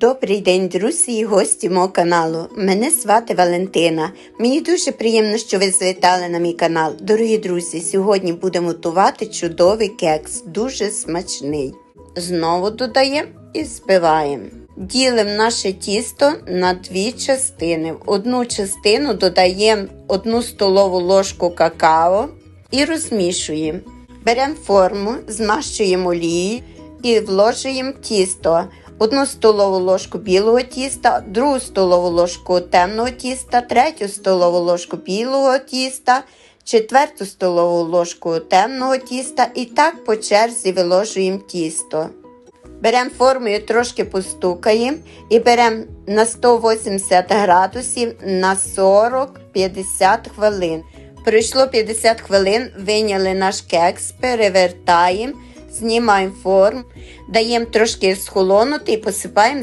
Добрий день, друзі і гості мого каналу. Мене звати Валентина. Мені дуже приємно, що ви завітали на мій канал. Дорогі друзі, сьогодні будемо готувати чудовий кекс, дуже смачний. Знову додаємо і збиваємо. Ділимо наше тісто на дві частини. В одну частину додаємо одну столову ложку какао і розмішуємо. Беремо форму, змащуємо олією і вложуємо тісто. Одну столову ложку білого тіста, другу столову ложку темного тіста, третю столову ложку білого тіста, четверту столову ложку темного тіста і так по черзі виложуємо тісто. Беремо форму і трошки постукаємо і беремо на 180 градусів на 40-50 хвилин. Пройшло 50 хвилин, виняли наш кекс, перевертаємо, знімаємо форму, даємо трошки схолонути і посипаємо